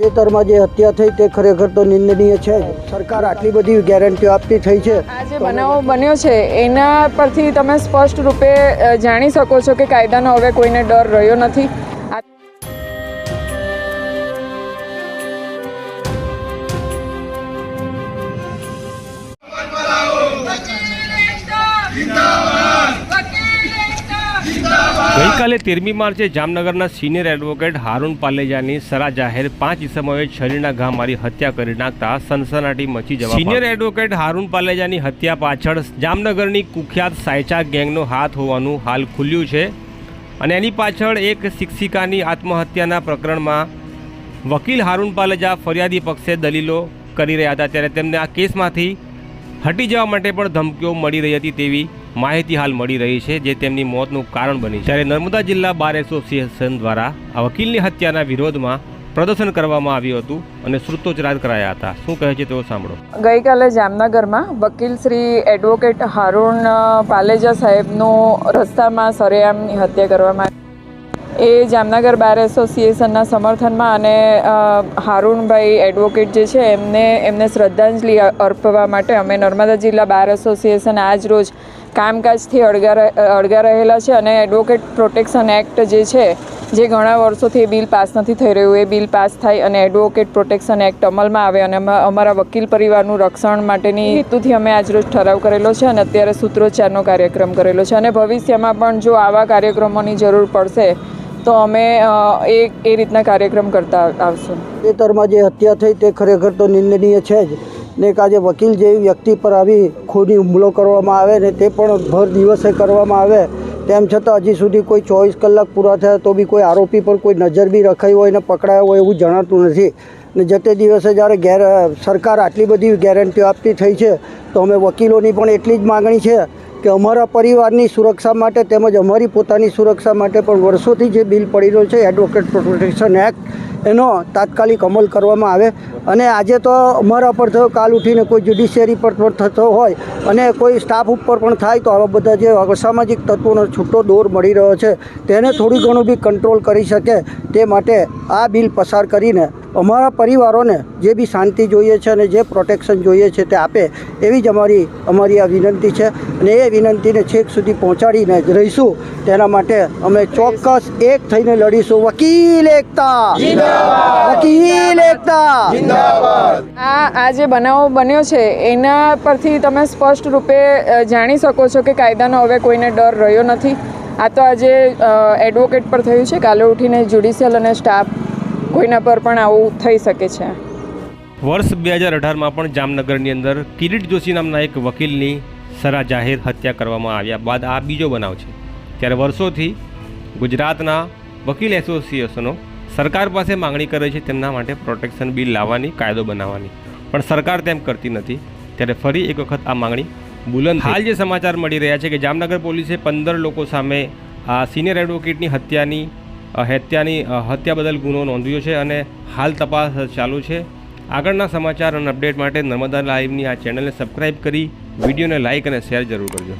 તાજેતરમાં જે હત્યા થઈ તે ખરેખર તો નિંદનીય છે સરકાર આટલી બધી ગેરંટીઓ આપતી થઈ છે. આ જે બનાવો બન્યો છે, એના પરથી તમે સ્પષ્ટ રૂપે જાણી શકો છો કે કાયદાનો હવે કોઈને ડર રહ્યો નથી. ગઈકાલે તેરમી માર્ચે જામનગરના સિનિયર એડવોકેટ હારૂન પાલેજાની સરા જાહેર પાંચ ઇસમોએ છરીના ઘા મારી હત્યા કરી નાખતા સનસનાટી મચી જવા સિનિયર એડવોકેટ હારૂન પાલેજાની હત્યા પાછળ જામનગરની કુખ્યાત સાયચા ગેંગનો હાથ હોવાનું હાલ ખુલ્યું છે અને એની પાછળ એક શિક્ષિકાની આત્મહત્યાના પ્રકરણમાં વકીલ હારૂન પાલેજા ફરિયાદી પક્ષે દલીલો કરી રહ્યા હતા. ત્યારે તેમને આ કેસમાંથી હટી જવા માટે પણ ધમકીઓ મળી રહી હતી તેવી માહિતી હાલ મળી રહી છે જે તેમની મોતનું કારણ બની જ્યારે નર્મદા જિલ્લા બાર એસોસિએશન દ્વારા આ વકીલની હત્યાના વિરોધમાં પ્રદર્શન કરવામાં આવ્યું હતું અને સૂત્રોચ્ચાર કરાયા હતા. શું કહે છે તેઓ સાંભળો. ગઈકાલે જામનગરમાં વકીલ શ્રી એડવોકેટ હારુણ પાલેજા સાહેબનું રસ્તામાં સરેઆમની હત્યા કરવામાં. એ જામનગર બાર એસોસિએશનના સમર્થનમાં અને હારુણભાઈ એડવોકેટ જે છે એમને એમને શ્રદ્ધાંજલિ અર્પવા માટે અમે નર્મદા જિલ્લા બાર એસોસિએશન આજ રોજ કામકાજથી અળગા અળગા રહેલા છે અને એડવોકેટ પ્રોટેક્શન એક્ટ જે છે, જે ઘણા વર્ષોથી એ બિલ પાસ નથી થઈ રહ્યું, એ બિલ પાસ થાય અને એડવોકેટ પ્રોટેક્શન એક્ટ અમલમાં આવે અને અમારા વકીલ પરિવારનું રક્ષણ માટેની હેતુથી અમે આજરોજ ઠરાવ કરેલો છે અને અત્યારે સૂત્રોચ્ચારનો કાર્યક્રમ કરેલો છે. અને ભવિષ્યમાં પણ જો આવા કાર્યક્રમોની જરૂર પડશે, તો અમે એ એ રીતના કાર્યક્રમ કરતા આવશું. તાજેતરમાં જે હત્યા થઈ તે ખરેખર તો નિંદનીય છે જ. ને એક આજે વકીલ જેવી વ્યક્તિ પર આવી ખૂની હુમલો કરવામાં આવે ને તે પણ ભર દિવસે કરવામાં આવે. તેમ છતાં હજી સુધી કોઈ ચોવીસ કલાક પૂરા થયા તો બી કોઈ આરોપી પર કોઈ નજર બી રખાઈ હોય ને પકડાયો હોય એવું જણાતું નથી. ને જતે દિવસે જ્યારે ગેર સરકાર આટલી બધી ગેરંટીઓ આપતી થઈ છે, તો અમે વકીલોની પણ એટલી જ માગણી છે કે અમારા પરિવારની સુરક્ષા માટે તેમજ અમારી પોતાની સુરક્ષા માટે પણ વર્ષોથી જે બિલ પડી રહ્યો છે એડવોકેટ પ્રોટેક્શન એક્ટ એનો તાત્કાલિક અમલ કરવામાં આવે. અને આજે તો અમારા પર થયો, કાલ ઉઠીને કોઈ જ્યુડિશિયરી પર પણ થતો હોય અને કોઈ સ્ટાફ ઉપર પણ થાય, તો આવા બધા જે અસામાજિક તત્વોનો છૂટો દોર મળી રહ્યો છે, તેને થોડી ઘણું બી કંટ્રોલ કરી શકે તે માટે આ બિલ પસાર કરીને અમારા પરિવારોને જે બી શાંતિ જોઈએ છે અને જે પ્રોટેક્શન જોઈએ છે તે આપે એવી જ અમારી અમારી આ વિનંતી છે. અને એ વિનંતીને છેક સુધી પહોંચાડીને જ રહીશું. તેના માટે અમે ચોક્કસ એક થઈને લડીશું. વકીલ એકતા! વકીલ એકતા! આ આ જે બનાવ બન્યો છે એના પરથી તમે સ્પષ્ટ રૂપે જાણી શકો છો કે કાયદાનો હવે કોઈને ડર રહ્યો નથી. આ તો આજે એડવોકેટ પર થયું છે. કાલે ઉઠીને જ્યુડિશિયલ અને સ્ટાફ કોઈના પર પણ આવું થઈ શકે છે. વર્ષ બે હજાર અઢારમાં પણ જામનગરની અંદર કિરીટ જોશી નામના એક વકીલની સરા જાહેર હત્યા કરવામાં આવ્યા બાદ આ બીજો બનાવ છે. ત્યારે વર્ષોથી ગુજરાતના વકીલ એસોસિએશનો સરકાર પાસે માંગણી કરે છે તેમના માટે પ્રોટેક્શન બિલ લાવવાની, કાયદો બનાવવાની. પણ સરકાર તેમ કરતી નથી. ત્યારે ફરી એક વખત આ માંગણી બુલંદ હાલ જે સમાચાર મળી રહ્યા છે કે જામનગર પોલીસે પંદર લોકો સામે આ સિનિયર એડવોકેટની હત્યાની હત્યાની હત્યા બદલ ગુનો નોંધ્યો છે અને હાલ તપાસ ચાલુ છે. આગળના સમાચાર અને અપડેટ માટે નર્મદા લાઈવની આ ચેનલને સબસ્ક્રાઈબ કરી, વિડીયોને લાઇક અને શેર જરૂર કરજો.